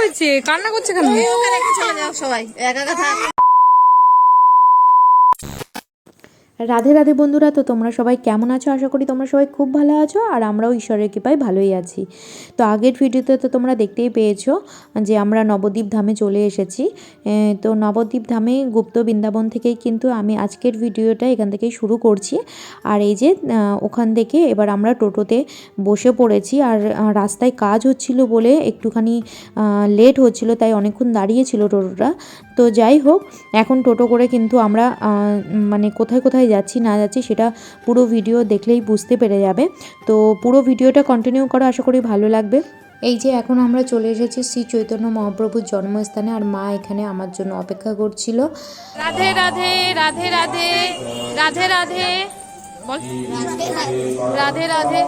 হয়েছে? কান্না করছে কেন? সবাই। একা থাক। রাধে রাধে বন্ধুরা, তো তোমরা সবাই কেমন আছো? আশা করি তোমরা সবাই খুব ভালো আছো আর আমরাও ঈশ্বরের কৃপায় ভালোই আছি। তো আগের ভিডিওতে তো তোমরা দেখতেই পেয়েছ যে আমরা নবদ্বীপ ধামে চলে এসেছি। তো নবদ্বীপ ধামে গুপ্ত বৃন্দাবন থেকেই কিন্তু আমি আজকের ভিডিওটা এখান থেকেই শুরু করছি। আর এই যে ওখান থেকে এবার আমরা টোটোতে বসে পড়েছি আর রাস্তায় কাজ হচ্ছিল বলে একটুখানি লেট হচ্ছিল, তাই অনেকক্ষণ দাঁড়িয়েছিল টোটোটা। তো যাই হোক, এখন টোটো করে কিন্তু আমরা মানে কোথায় কোথায় যাচ্ছি না যাচ্ছি সেটা পুরো ভিডিও দেখলেই বুঝতে পেরে যাবে। তো পুরো ভিডিওটা কন্টিনিউ করা আশা করি ভালো লাগবে। এই যে এখন আমরা চলে এসেছি শ্রী চৈতন্য মহাপ্রভুর জন্মস্থানে আর মা এখানে আমার জন্য অপেক্ষা করছিল। রাধে রাধে রাধে রাধে রাধে রাধে বল। রাধে রাধে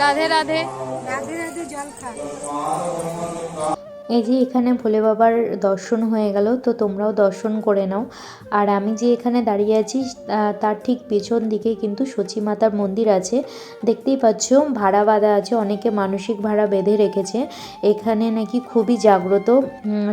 রাধে রাধে। এই যে এখানে ভোলে বাবার দর্শন হয়ে গেল, তো তোমরাও দর্শন করে নাও। আর আমি যে এখানে দাঁড়িয়ে আছি তার ঠিক পেছন দিকে কিন্তু সচী মাতার মন্দির আছে। দেখতেই পাচ্ছ, ভাড়া বাঁধা আছে, অনেকে মানসিক ভাড়া বেঁধে রেখেছে। এখানে নাকি খুবই জাগ্রত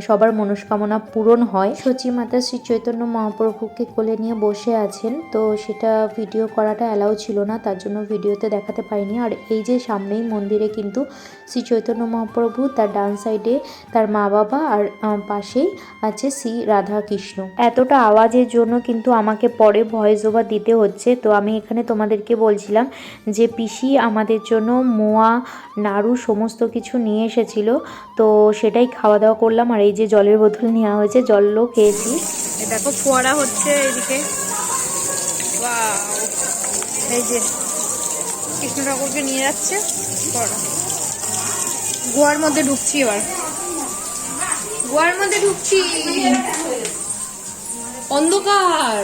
সবার মনস্কামনা পূরণ হয়। সচী মাতা শ্রী চৈতন্য মহাপ্রভুকে কোলে নিয়ে বসে আছেন, তো সেটা ভিডিও করাটা অ্যালাউ ছিল না, তার জন্য ভিডিওতে দেখাতে পাইনি আর এই যে সামনেই মন্দিরে কিন্তু শ্রী চৈতন্য মহাপ্রভু, তার ডান সাইডে তার মা বাবা আর পাশেই আছে শ্রী রাধা কৃষ্ণ এতটা আওয়াজের জন্য কিন্তু আমাকে পরে ভয়েস ওভার দিতে হচ্ছে। তো আমি এখানে তোমাদেরকে বলছিলাম যে পিসি আমাদের জন্য মোয়া নাড়ু সমস্ত কিছু নিয়ে এসেছিল। তো সেটাই খাওয়া দাওয়া করলাম আর এই যে জলের বোতল নেওয়া হয়েছে জলও খেয়েছি। দেখো ফোয়ারা হচ্ছে এইদিকে Wow! এই যে কৃষ্ণ ঠাকুরকে নিয়ে যাচ্ছে ফোয়ারা। গোয়ার মধ্যে ঢুকছি এবার। গোয়ার মধ্যে ঢুকছি। অন্ধকার।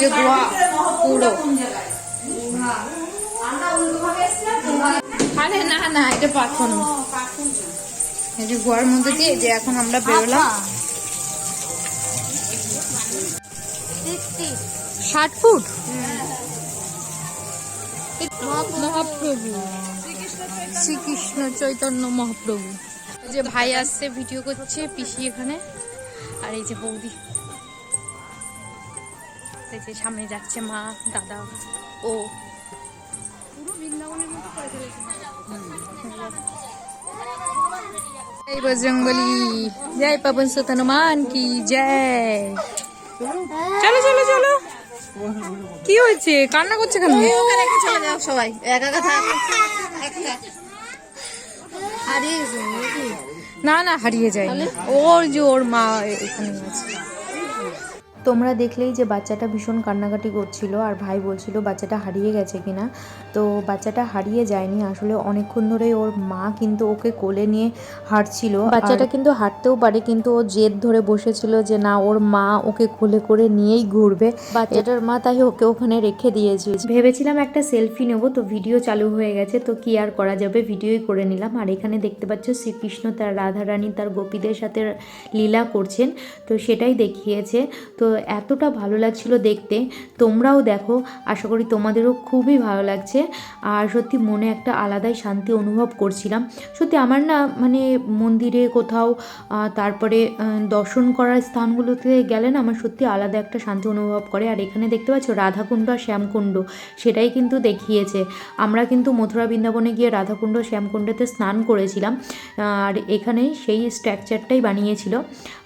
যে গোয়া পুরো। আরে না না, এটা পাথর না। এই যে গোয়ার মধ্যে দিয়ে যে এখন আমরা বেরোলাম। ষাট ফুট? মহাপ্রভু। শ্রীকৃষ্ণ চৈতন্য মহাপ্রভু। যে ভাই আসছে, ভিডিও করছে, পিসি এখানে। আর এই যে বৌদি। যে সামনে যাচ্ছে মা, দাদা, ও। জয় বজরঙ্গলি জয় পাবন সুত হনুমান কি জয়। চলো চলো চলো। কি হয়েছে? কান্না করছে কেন? সবাই। একা কথা হারিয়ে যায় না না হারিয়ে যায়। ওর যে ওর মা এখানে আছে। তোমরা দেখলেই যে বাচ্চাটা ভীষণ কান্নাকাটি করছিল আর ভাই বলছিল বাচ্চাটা হারিয়ে গেছে কিনা? তো বাচ্চাটা হারিয়ে যায়নি। আসলে অনেকক্ষণ ধরে ওর মা কিন্তু ওকে কোলে নিয়ে হাঁটছিল। বাচ্চাটা কিন্তু হাঁটতেও পারে কিন্তু ও জেদ ধরে বসেছিল যে না ওর মা ওকে কোলে করে নিয়েই ঘুরবে। বাচ্চাটার মা তাই ওকে ওখানে রেখে দিয়েছিল ভেবেছিলাম একটা সেলফি নেব তো ভিডিও চালু হয়ে গেছে তো কি আর করা যাবে? ভিডিওই করে নিলাম। আর এখানে দেখতে পাচ্ছ শ্রীকৃষ্ণ তার রাধারানী তার গোপীদের সাথে লীলা করছেন তো সেটাই দেখিয়েছে। তো এতটা ভালো লাগছিল দেখতে। তোমরাও দেখো, আশা করি তোমাদেরও খুবই ভালো লাগছে। আর সত্যি মনে একটা আলাদাই শান্তি অনুভব করছিলাম। সত্যি আমার না মানে মন্দিরে কোথাও তারপরে দর্শন করার স্থানগুলোতে গেলে না আমার সত্যি আলাদা একটা শান্তি অনুভব করে। আর এখানে দেখতে পাচ্ছ রাধাকুণ্ড আর শ্যামকুণ্ড, সেটাই কিন্তু দেখিয়েছে। আমরা কিন্তু মথুরা বৃন্দাবনে গিয়ে রাধাকুণ্ড, শ্যামকুণ্ডতে স্নান করেছিলাম। আর এখানে সেই স্ট্রাকচারটাই বানিয়েছিল।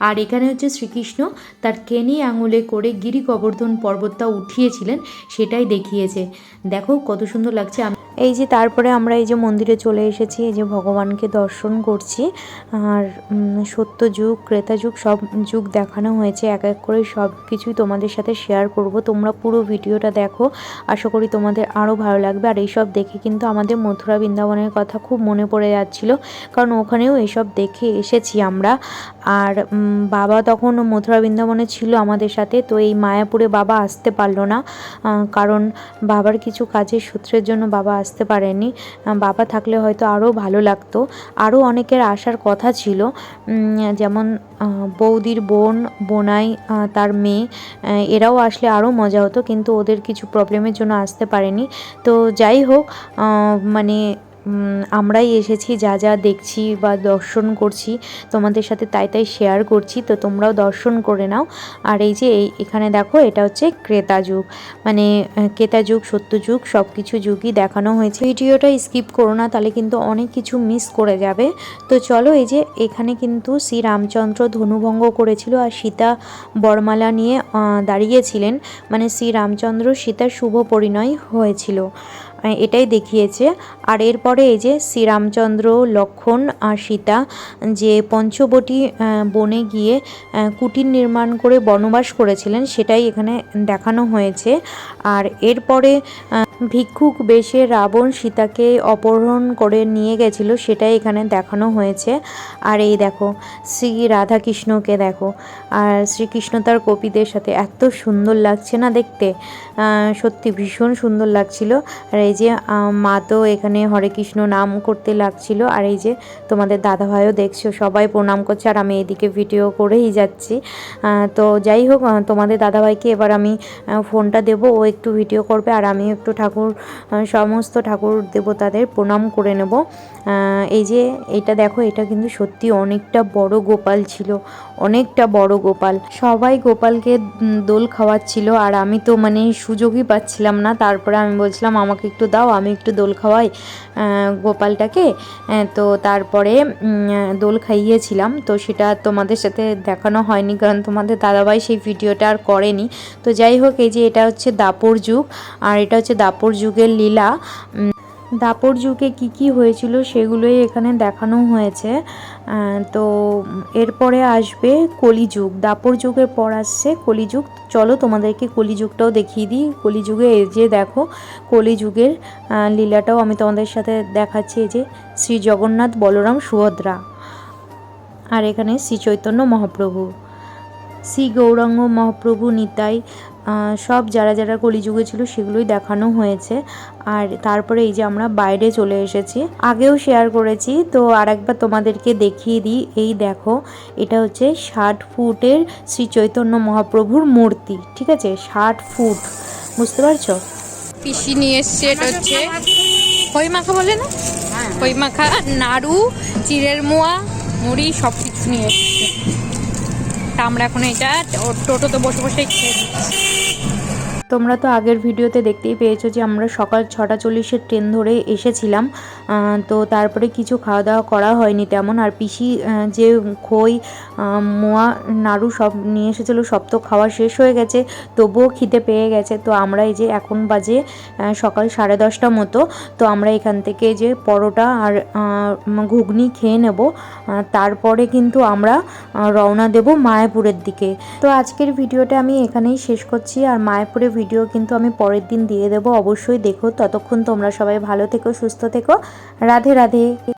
আর এখানে হচ্ছে শ্রীকৃষ্ণ, তার কেনি আঙুলে করে গিরি গোবর্ধন পর্বতটা উঠিয়েছিলেন সেটাই দেখিয়েছে। দেখো কত সুন্দর লাগছে এই যে তারপরে আমরা এই যে মন্দিরে চলে এসেছি এই যে ভগবানকে দর্শন করছি। আর উম, সত্য যুগ ক্রেতা যুগ সব যুগ দেখানো হয়েছে। এক এক করে সব কিছুই তোমাদের সাথে শেয়ার করব। তোমরা পুরো ভিডিওটা দেখো। আশা করি তোমাদের আরও ভালো লাগবে। আর এইসব দেখে কিন্তু আমাদের মথুরা বৃন্দাবনের কথা খুব মনে পড়ে যাচ্ছিল। কারণ ওখানেও এসব দেখে এসেছি আমরা। আর বাবা তখন মথুরা বৃন্দাবনে ছিল আমাদের সাথে। তো এই মায়াপুরে বাবা আসতে পারল না। কারণ বাবার কিছু কাজের সূত্রের জন্য বাবা আসতে পারেনি। বাবা থাকলে হয়তো আরও ভালো লাগতো। আরও অনেকের আসার কথা ছিল। যেমন বৌদির বোন, বোনাই তার মেয়ে এরাও আসলে আরও মজা হতো, কিন্তু ওদের কিছু প্রবলেমের জন্য আসতে পারেনি। তো যাই হোক মানে আমরাই এসেছি, যা যা দেখছি বা দর্শন করছি, তোমাদের সাথে তাই তাই শেয়ার করছি, তো তোমরাও দর্শন করে নাও। আর এই যে এখানে দেখো, এটা হচ্ছে ক্রেতা যুগ। মানে ক্রেতা যুগ, সত্য যুগ সব কিছু যুগই দেখানো হয়েছে। ভিডিওটা স্কিপ করো না, তাহলে কিন্তু অনেক কিছু মিস করে যাবে। তো চলো, এই যে এখানে কিন্তু শ্রী রামচন্দ্র ধনুভঙ্গ করেছিল আর সীতা বরমালা নিয়ে দাঁড়িয়েছিলেন। মানে শ্রী রামচন্দ্র সীতার শুভ পরিণয় হয়েছিল। এটাই দেখিয়েছে। আর এরপরে এই যে শ্রীরামচন্দ্র, লক্ষণ আর সীতা, যে পঞ্চবটি বনে গিয়ে কুটির নির্মাণ করে বনবাস করেছিলেন, সেটাই এখানে দেখানো হয়েছে। আর এরপরে ভিক্ষুক বেশে রাবণ সীতাকে অপহরণ করে নিয়ে গেছিল, সেটাই এখানে দেখানো হয়েছে। আর এই দেখো, শ্রী রাধাকৃষ্ণকে দেখো, আর শ্রীকৃষ্ণ তার কপিদের সাথে এত সুন্দর লাগছে না দেখতে? সত্যি ভীষণ সুন্দর লাগছিল। আর এই যে মা তো এখানে হরে কৃষ্ণ নাম করতে লাগছিল। আর এই যে, তোমাদের দাদাভাইও দেখছ, সবাই প্রণাম করছে, আর আমি এদিকে ভিডিও করেই যাচ্ছি। তো যাই হোক তোমাদের দাদাভাইকে এবার আমি ফোনটা দেব, ও একটু ভিডিও করবে, আর আমি একটু ঠাকুর সমস্ত ঠাকুর দেবতাদের প্রণাম করে নেব। এই যে এটা দেখো, এটা কিন্তু সত্যি অনেকটা বড় গোপাল ছিল, অনেকটা বড় গোপাল। সবাই গোপালকে দোল খাওয়াচ্ছিল আর আমি তো মানে সুযোগই পাচ্ছিলাম না। তারপরে আমি বলছিলাম, আমাকে একটু দাও, আমি একটু দোল খাওয়াই গোপালটাকে। তো তারপরে দোল খাইয়েছিলাম। তো সেটা তোমাদের সাথে দেখানো হয়নি, কারণ তোমাদের দাদাভাই সেই ভিডিওটা আর করেনি। তো যাই হোক, এই যে এটা হচ্ছে দাপর যুগ, আর এটা হচ্ছে দাপর যুগের লীলা। দাপর যুগে কি কি হয়েছিল সেগুলোই এখানে দেখানো হয়েছে। তো এরপরে আসবে কলিযুগ। দাপর যুগের পর আসছে কলিযুগ। চলো তোমাদেরকে কলিযুগটাও দেখিয়ে দিই। কলিযুগে এই যে দেখো, কলিযুগের লীলাটাও আমি তোমাদের সাথে দেখাচ্ছি। এই যে শ্রী জগন্নাথ বলরাম সুভদ্রা আর এখানে শ্রী চৈতন্য মহাপ্রভু। শ্রী গৌরাঙ্গ মহাপ্রভু নিতাই সব যারা যারা কলিযুগে ছিল সেগুলোই দেখানো হয়েছে। আর তারপরে এই যে আমরা বাইরে চলে এসেছি আগেও শেয়ার করেছি তো আর একবার তোমাদেরকে দেখিয়ে দিই। এই দেখো এটা হচ্ছে ষাট ফুটের শ্রী চৈতন্য মহাপ্রভুর মূর্তি ঠিক আছে? ষাট ফুট বুঝতে পারছ? পিসি নিয়ে এসছে এটা হচ্ছে খই মাখা বলে না? খই মাখা নাড়ু চিড়ের মোয়া মুড়ি সব কিছু নিয়ে এসছে। তা আমরা এখন এটা টোটোতে বসে বসে খেয়ে দিচ্ছি তোমরা তো আগের ভিডিওতে দেখতেই পেয়েছ যে আমরা সকাল ছটা চল্লিশের ট্রেন ধরে এসেছিলাম। তো তারপরে কিছু খাওয়া দাওয়া করা হয়নি তেমন। আর পিসি যে খই মোয়া, নাড়ু সব নিয়ে এসেছিল, সব তো খাওয়া শেষ হয়ে গেছে, তবুও খিদে পেয়ে গেছে। তো আমরা এই যে এখন বাজে সকাল সাড়ে দশটা মতো, তো আমরা এখান থেকে যে পরোটা আর ঘুগনি খেয়ে নেব। তারপরে কিন্তু আমরা রওনা দেব মায়াপুরের দিকে। তো আজকের ভিডিওটা আমি এখানেই শেষ করছি। আর মায়াপুরের ভিডিও কিন্তু আমি পরের দিন দিয়ে দেবো। অবশ্যই দেখো। ততক্ষণ তোমরা সবাই ভালো থেকো, সুস্থ থেকো। রাধে রাধে।